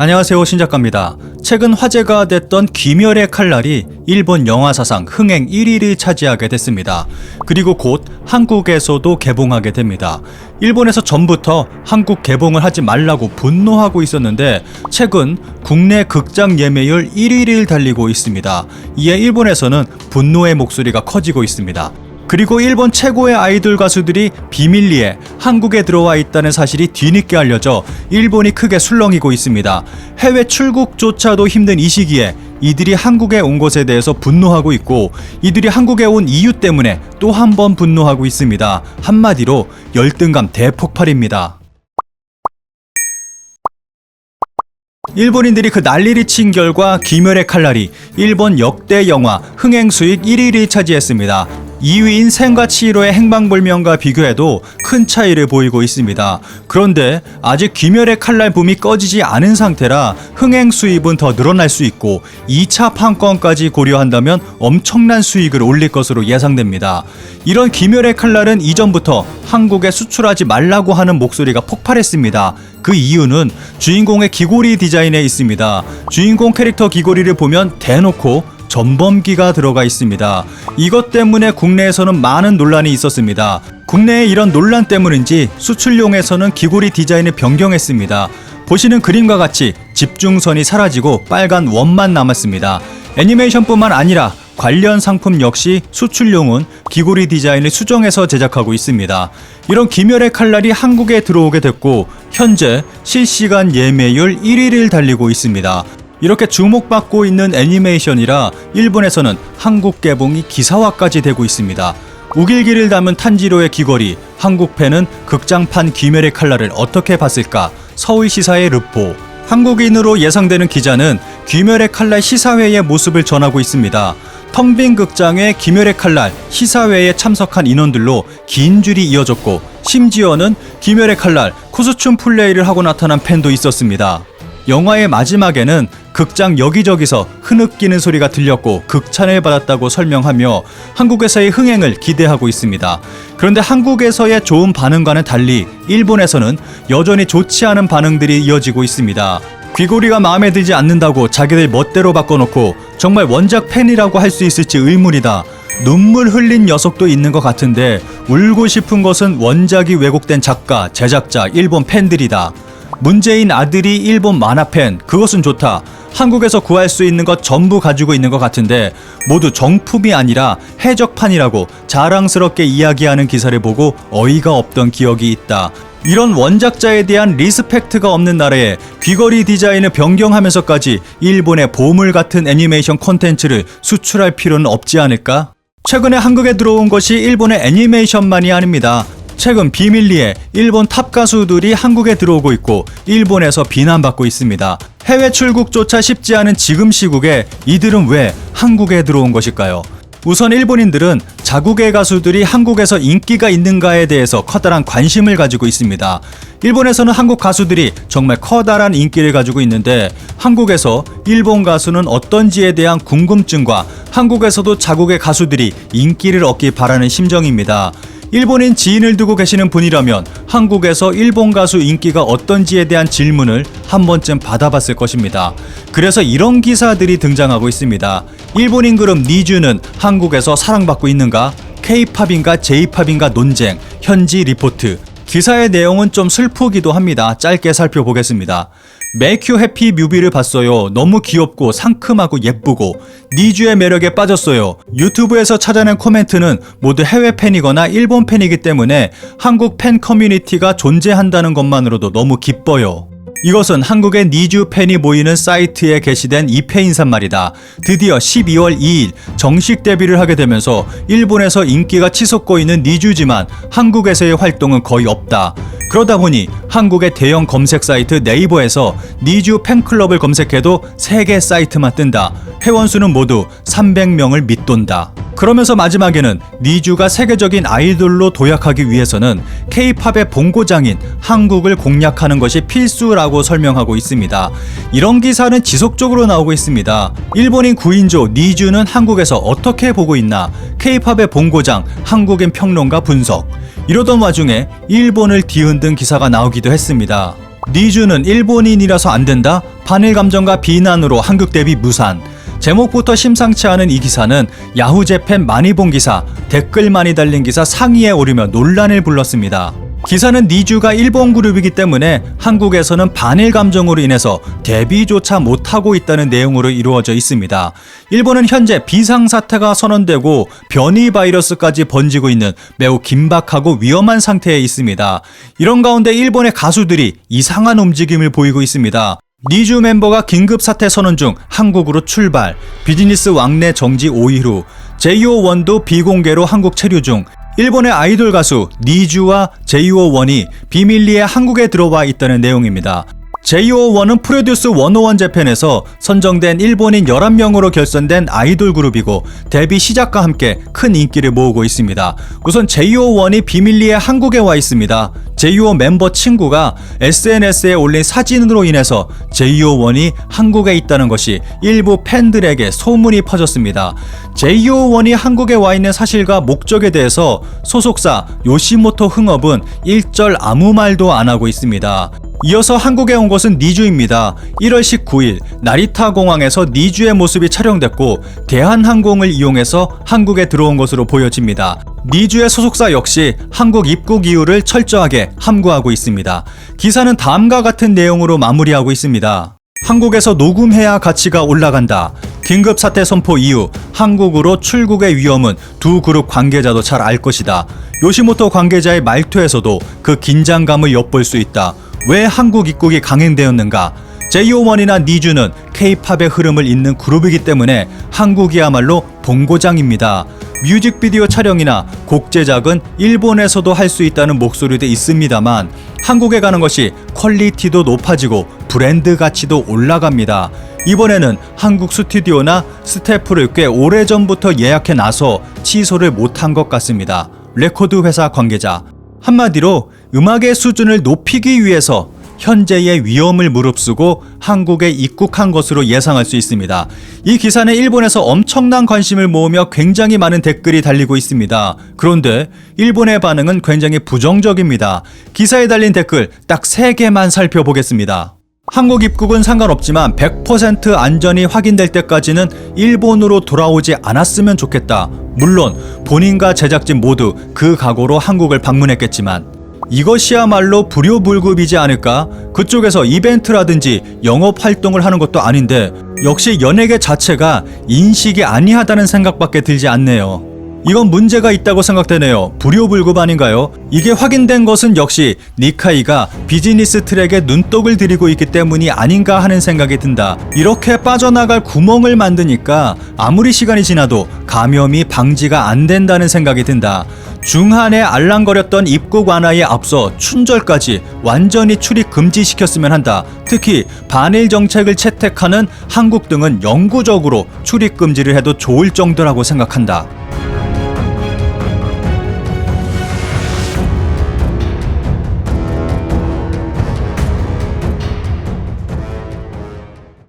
안녕하세요 신작가입니다. 최근 화제가 됐던 귀멸의 칼날이 일본 영화사상 흥행 1위를 차지하게 됐습니다. 그리고 곧 한국에서도 개봉하게 됩니다. 일본에서 전부터 한국 개봉을 하지 말라고 분노하고 있었는데 최근 국내 극장 예매율 1위를 달리고 있습니다. 이에 일본에서는 분노의 목소리가 커지고 있습니다. 그리고 일본 최고의 아이돌 가수들이 비밀리에 한국에 들어와 있다는 사실이 뒤늦게 알려져 일본이 크게 술렁이고 있습니다. 해외 출국조차도 힘든 이 시기에 이들이 한국에 온 것에 대해서 분노하고 있고 이들이 한국에 온 이유 때문에 또 한 번 분노하고 있습니다. 한마디로 열등감 대폭발입니다. 일본인들이 그 난리를 친 결과 귀멸의 칼날이 일본 역대 영화 흥행 수익 1위를 차지했습니다. 2위인 생과 치히로의 행방불명과 비교해도 큰 차이를 보이고 있습니다. 그런데 아직 귀멸의 칼날 붐이 꺼지지 않은 상태라 흥행 수입은 더 늘어날 수 있고 2차 판권까지 고려한다면 엄청난 수익을 올릴 것으로 예상됩니다. 이런 귀멸의 칼날은 이전부터 한국에 수출하지 말라고 하는 목소리가 폭발했습니다. 그 이유는 주인공의 귀고리 디자인에 있습니다. 주인공 캐릭터 귀고리를 보면 대놓고 전범기가 들어가 있습니다. 이것 때문에 국내에서는 많은 논란이 있었습니다. 국내의 이런 논란 때문인지 수출용에서는 귀고리 디자인을 변경했습니다. 보시는 그림과 같이 집중선이 사라지고 빨간 원만 남았습니다. 애니메이션뿐만 아니라 관련 상품 역시 수출용은 귀고리 디자인을 수정해서 제작하고 있습니다. 이런 기멸의 칼날이 한국에 들어오게 됐고 현재 실시간 예매율 1위를 달리고 있습니다. 이렇게 주목받고 있는 애니메이션이라 일본에서는 한국 개봉이 기사화까지 되고 있습니다. 우길기를 담은 탄지로의 귀걸이, 한국팬은 극장판 귀멸의 칼날을 어떻게 봤을까? 서울시사의 르포. 한국인으로 예상되는 기자는 귀멸의 칼날 시사회의 모습을 전하고 있습니다. 텅빈 극장에 귀멸의 칼날 시사회에 참석한 인원들로 긴 줄이 이어졌고 심지어는 귀멸의 칼날 코스튬 플레이를 하고 나타난 팬도 있었습니다. 영화의 마지막에는 극장 여기저기서 흐느끼는 소리가 들렸고 극찬을 받았다고 설명하며 한국에서의 흥행을 기대하고 있습니다. 그런데 한국에서의 좋은 반응과는 달리 일본에서는 여전히 좋지 않은 반응들이 이어지고 있습니다. 귀고리가 마음에 들지 않는다고 자기들 멋대로 바꿔놓고 정말 원작 팬이라고 할 수 있을지 의문이다. 눈물 흘린 녀석도 있는 것 같은데 울고 싶은 것은 원작이 왜곡된 작가, 제작자, 일본 팬들이다. 문재인 아들이 일본 만화팬 그것은 좋다. 한국에서 구할 수 있는 것 전부 가지고 있는 것 같은데 모두 정품이 아니라 해적판이라고 자랑스럽게 이야기하는 기사를 보고 어이가 없던 기억이 있다. 이런 원작자에 대한 리스펙트가 없는 나라에 귀걸이 디자인을 변경하면서까지 일본의 보물 같은 애니메이션 콘텐츠를 수출할 필요는 없지 않을까? 최근에 한국에 들어온 것이 일본의 애니메이션만이 아닙니다. 최근 비밀리에 일본 탑 가수들이 한국에 들어오고 있고 일본에서 비난받고 있습니다. 해외 출국조차 쉽지 않은 지금 시국에 이들은 왜 한국에 들어온 것일까요? 우선 일본인들은 자국의 가수들이 한국에서 인기가 있는가에 대해서 커다란 관심을 가지고 있습니다. 일본에서는 한국 가수들이 정말 커다란 인기를 가지고 있는데 한국에서 일본 가수는 어떤지에 대한 궁금증과 한국에서도 자국의 가수들이 인기를 얻기 바라는 심정입니다. 일본인 지인을 두고 계시는 분이라면 한국에서 일본 가수 인기가 어떤지에 대한 질문을 한 번쯤 받아봤을 것입니다. 그래서 이런 기사들이 등장하고 있습니다. 일본인 그룹 니쥬는 한국에서 사랑받고 있는가? K-팝인가 J-팝인가 논쟁, 현지 리포트. 기사의 내용은 좀 슬프기도 합니다. 짧게 살펴보겠습니다. 매큐 해피 뮤비를 봤어요. 너무 귀엽고 상큼하고 예쁘고 니주의 매력에 빠졌어요. 유튜브에서 찾아낸 코멘트는 모두 해외 팬이거나 일본 팬이기 때문에 한국 팬 커뮤니티가 존재한다는 것만으로도 너무 기뻐요. 이것은 한국의 니주 팬이 모이는 사이트에 게시된 입회 인사말이다. 드디어 12월 2일 정식 데뷔를 하게 되면서 일본에서 인기가 치솟고 있는 니주지만 한국에서의 활동은 거의 없다. 그러다 보니 한국의 대형 검색 사이트 네이버에서 니주 팬클럽을 검색해도 3개 사이트만 뜬다. 회원수는 모두 300명을 밑돈다. 그러면서 마지막에는 니주가 세계적인 아이돌로 도약하기 위해서는 K-팝의 본고장인 한국을 공략하는 것이 필수라고 설명하고 있습니다. 이런 기사는 지속적으로 나오고 있습니다. 일본인 구인조 니주는 한국에서 어떻게 보고 있나? K-팝의 본고장 한국인 평론가 분석. 이러던 와중에 일본을 뒤흔든 기사가 나오기도 했습니다. 니주는 일본인이라서 안 된다? 반일 감정과 비난으로 한국 대비 무산. 제목부터 심상치 않은 이 기사는 야후 재팬 많이 본 기사, 댓글 많이 달린 기사 상위에 오르며 논란을 불렀습니다. 기사는 니주가 일본 그룹이기 때문에 한국에서는 반일 감정으로 인해서 데뷔조차 못하고 있다는 내용으로 이루어져 있습니다. 일본은 현재 비상사태가 선언되고 변이 바이러스까지 번지고 있는 매우 긴박하고 위험한 상태에 있습니다. 이런 가운데 일본의 가수들이 이상한 움직임을 보이고 있습니다. 니주 멤버가 긴급 사태 선언 중 한국으로 출발, 비즈니스 왕래 정지 5일 후, JO1도 비공개로 한국 체류 중, 일본의 아이돌 가수 니주와 JO1이 비밀리에 한국에 들어와 있다는 내용입니다. JO1은 프로듀스 101 재팬에서 선정된 일본인 11명으로 결선된 아이돌 그룹이고 데뷔 시작과 함께 큰 인기를 모으고 있습니다. 우선 JO1이 비밀리에 한국에 와 있습니다. JO 멤버 친구가 SNS에 올린 사진으로 인해서 JO1이 한국에 있다는 것이 일부 팬들에게 소문이 퍼졌습니다. JO1이 한국에 와 있는 사실과 목적에 대해서 소속사 요시모토 흥업은 일절 아무 말도 안 하고 있습니다. 이어서 한국에 온 것은 니주입니다. 1월 19일 나리타 공항에서 니주의 모습이 촬영됐고 대한항공을 이용해서 한국에 들어온 것으로 보여집니다. 니주의 소속사 역시 한국 입국 이유를 철저하게 함구하고 있습니다. 기사는 다음과 같은 내용으로 마무리하고 있습니다. 한국에서 녹음해야 가치가 올라간다. 긴급 사태 선포 이후 한국으로 출국의 위험은 두 그룹 관계자도 잘 알 것이다. 요시모토 관계자의 말투에서도 그 긴장감을 엿볼 수 있다. 왜 한국 입국이 강행되었는가? JO1이나 니주는 K-팝의 흐름을 잇는 그룹이기 때문에 한국이야말로 본고장입니다. 뮤직비디오 촬영이나 곡 제작은 일본에서도 할 수 있다는 목소리도 있습니다만 한국에 가는 것이 퀄리티도 높아지고 브랜드 가치도 올라갑니다. 이번에는 한국 스튜디오나 스태프를 꽤 오래전부터 예약해 놔서 취소를 못한 것 같습니다. 레코드 회사 관계자. 한마디로 음악의 수준을 높이기 위해서 현재의 위험을 무릅쓰고 한국에 입국한 것으로 예상할 수 있습니다. 이 기사는 일본에서 엄청난 관심을 모으며 굉장히 많은 댓글이 달리고 있습니다. 그런데 일본의 반응은 굉장히 부정적입니다. 기사에 달린 댓글 딱 3개만 살펴보겠습니다. 한국 입국은 상관없지만 100% 안전이 확인될 때까지는 일본으로 돌아오지 않았으면 좋겠다. 물론 본인과 제작진 모두 그 각오로 한국을 방문했겠지만 이것이야말로 불효불급이지 않을까? 그쪽에서 이벤트라든지 영업 활동을 하는 것도 아닌데 역시 연예계 자체가 인식이 아니하다는 생각밖에 들지 않네요. 이건 문제가 있다고 생각되네요. 불효불급 아닌가요? 이게 확인된 것은 역시 니카이가 비즈니스 트랙에 눈독을 들이고 있기 때문이 아닌가 하는 생각이 든다. 이렇게 빠져나갈 구멍을 만드니까 아무리 시간이 지나도 감염이 방지가 안 된다는 생각이 든다. 중한에 알랑거렸던 입국 완화에 앞서 춘절까지 완전히 출입 금지시켰으면 한다. 특히 반일 정책을 채택하는 한국 등은 영구적으로 출입 금지를 해도 좋을 정도라고 생각한다.